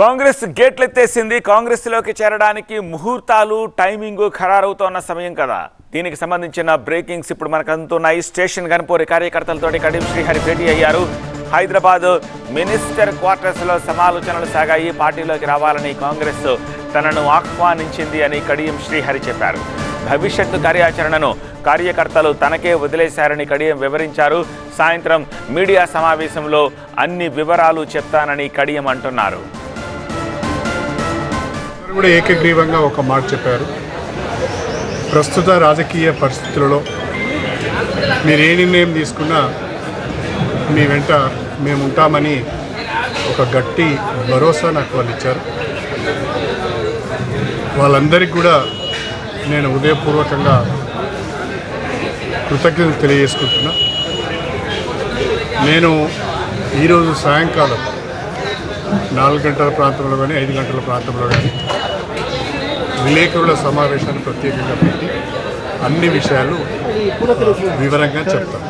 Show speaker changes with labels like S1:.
S1: కాంగ్రెస్ గేట్లెత్తేసింది. కాంగ్రెస్లోకి చేరడానికి ముహూర్తాలు టైమింగ్ ఖరారవుతోన్న సమయం కదా. దీనికి సంబంధించిన బ్రేకింగ్స్ ఇప్పుడు మనకు అందుతున్నాయి స్టేషన్ గన్పూరి కార్యకర్తలతో కడియం శ్రీహరి భేటీ అయ్యారు. హైదరాబాద్ మినిస్టర్ క్వార్టర్స్లో సమాలోచనలు సాగాయి. పార్టీలోకి రావాలని కాంగ్రెస్ తనను ఆహ్వానించింది అని కడియం శ్రీహరి చెప్పారు. భవిష్యత్తు కార్యాచరణను కార్యకర్తలు తనకే వదిలేశారని కడియం వివరించారు. సాయంత్రం మీడియా సమావేశంలో అన్ని వివరాలు చెప్తానని కడియం అంటున్నారు.
S2: కూడా ఏకగ్రీవంగా ఒక మాట చెప్పారు. ప్రస్తుత రాజకీయ పరిస్థితులలో మీరు ఏ నిర్ణయం తీసుకున్నా మీ వెంట మేము ఉంటామని ఒక గట్టి భరోసా నాకు వాళ్ళు ఇచ్చారు. వాళ్ళందరికీ కూడా నేను ఉదయపూర్వకంగా కృతజ్ఞతలు తెలియజేసుకుంటున్నా. నేను ఈరోజు సాయంకాలం నాలుగు గంటల ప్రాంతంలో కానీ ఐదు గంటల ప్రాంతంలో కానీ విలేకరుల సమావేశాన్ని ప్రత్యేకంగా పెట్టి అన్ని విషయాలు వివరంగా చెప్తాను